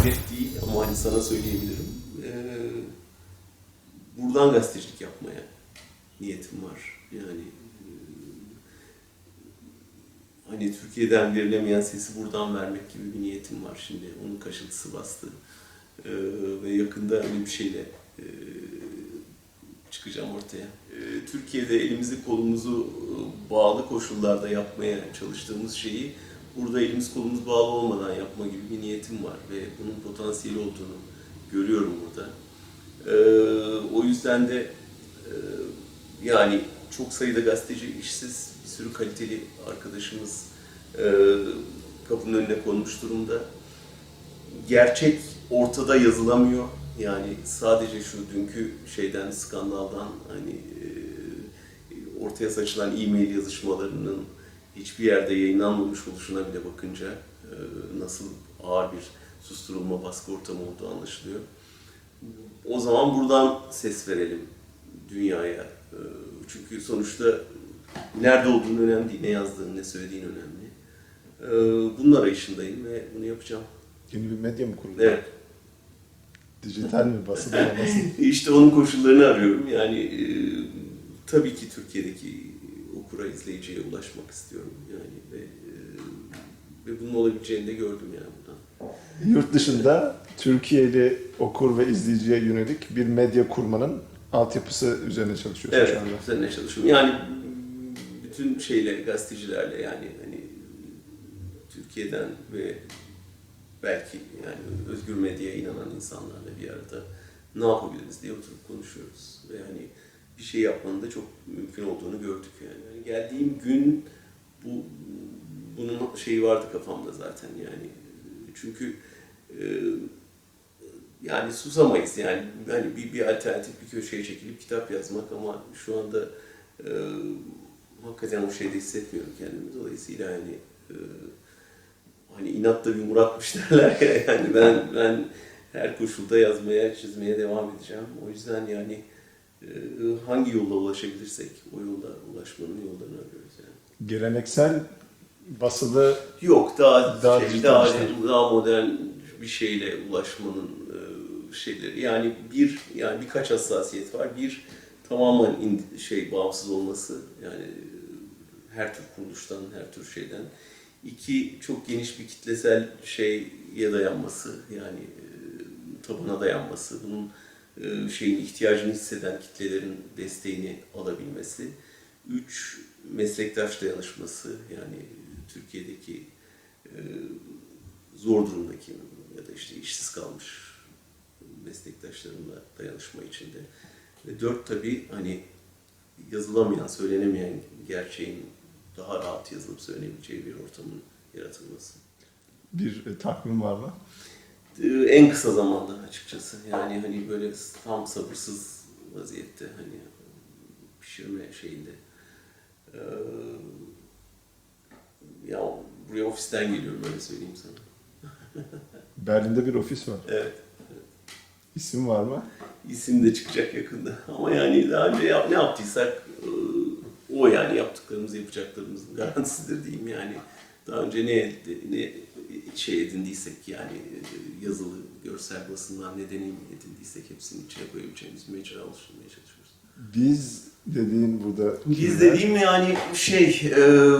hedef değil ama hani sana söyleyebilirim. Ee, buradan gazetecilik yapmaya niyetim var. Yani hani Türkiye'den verilemeyen sesi buradan vermek gibi bir niyetim var şimdi. Onun kaşıntısı bastı. Ee, ve yakında öyle bir şeyle e, çıkacağım ortaya. Ee, Türkiye'de elimizi kolumuzu bağlı koşullarda yapmaya çalıştığımız şeyi burada elimiz kolumuz bağlı olmadan yapma gibi bir niyetim var ve bunun potansiyeli olduğunu görüyorum burada. Ee, o yüzden de e, yani çok sayıda gazeteci işsiz, bir sürü kaliteli arkadaşımız e, kapının önüne konmuş durumda. Gerçek ortada yazılamıyor. Yani sadece şu dünkü şeyden, skandaldan hani e, ortaya saçılan e-mail yazışmalarının hiçbir yerde yayınlanmamış oluşuna bile bakınca e, nasıl ağır bir susturulma baskı ortamı olduğu anlaşılıyor. O zaman buradan ses verelim dünyaya. E, Çünkü sonuçta nerede olduğun önemli değil, ne yazdığın, ne söylediğin önemli. E, Bunun arayışındayım ve bunu yapacağım. Yeni bir medya mı kuruldu? Evet. Dijital mi, basılı mı? İşte onun koşullarını arıyorum. Yani tabii ki Türkiye'deki okura, izleyiciye ulaşmak istiyorum. Yani ve, e, ve bunun olabileceğini de gördüm yani buradan. Yurt dışında Türkiye'li okur ve izleyiciye yönelik bir medya kurmanın altyapısı üzerine çalışıyorsun Evet, şu anda. üzerine çalışıyorum. Yani bütün şeyle, gazetecilerle yani hani Türkiye'den ve belki yani özgür medyaya inanan insanlarla bir arada ne yapabiliriz diye oturup konuşuyoruz. Ve hani bir şey yapmanın da çok mümkün olduğunu gördük yani. yani geldiğim gün bu bunun şeyi vardı kafamda zaten yani. Çünkü e, yani susamayız yani hani bir, bir alternatif bir köşeye çekilip kitap yazmak ama şu anda e, hakikaten o şeyde hissetmiyorum kendimi. Dolayısıyla hani e, hani inatla bir muratmış derler ya yani ben ben her koşulda yazmaya, çizmeye devam edeceğim. O yüzden yani hangi yolla ulaşabilirsek o yolda ulaşmanın yollarını arıyoruz yani. Geleneksel basılı Yok daha Daha şey, daha, işler. daha modern bir şeyle ulaşmanın e, şeyleri. Yani bir yani birkaç hassasiyet var. Bir tamamen in- şey bağımsız olması yani e, her tür kuruluştan, her tür şeyden. İki çok geniş bir kitlesel şeye dayanması yani e, tabana dayanması. Bunun şeyin ihtiyacını hisseden kitlelerin desteğini alabilmesi. Üç meslektaş dayanışması yani Türkiye'deki e, zor durumdaki ya da işte işsiz kalmış meslektaşlarımla dayanışma içinde. Ve dört tabii hani yazılamayan, söylenemeyen gerçeğin daha rahat yazılıp söylenebileceği bir ortamın yaratılması. bir e, takvim var mı? En kısa zamanda açıkçası. Yani hani böyle tam sabırsız vaziyette hani pişirme şeyinde. Ee, ya buraya ofisten geliyorum öyle söyleyeyim sana. Berlin'de bir ofis var. Evet. İsim var mı? İsim de çıkacak yakında. Ama yani daha önce yap, ne yaptıysak e, o yani yaptıklarımız yapacaklarımızın garantisidir diyeyim yani daha önce ne, ne şey edindiysek yani yazılı, görsel basından ne deneyim edindiysek hepsini içine koyabileceğimiz mecra oluşturmaya çalışıyoruz. Biz dediğin burada... Biz dediğim yani şey, e,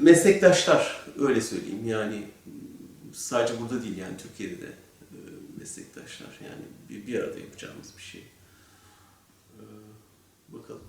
meslektaşlar öyle söyleyeyim yani sadece burada değil yani Türkiye'de de e, meslektaşlar yani bir, bir arada yapacağımız bir şey. E, bakalım.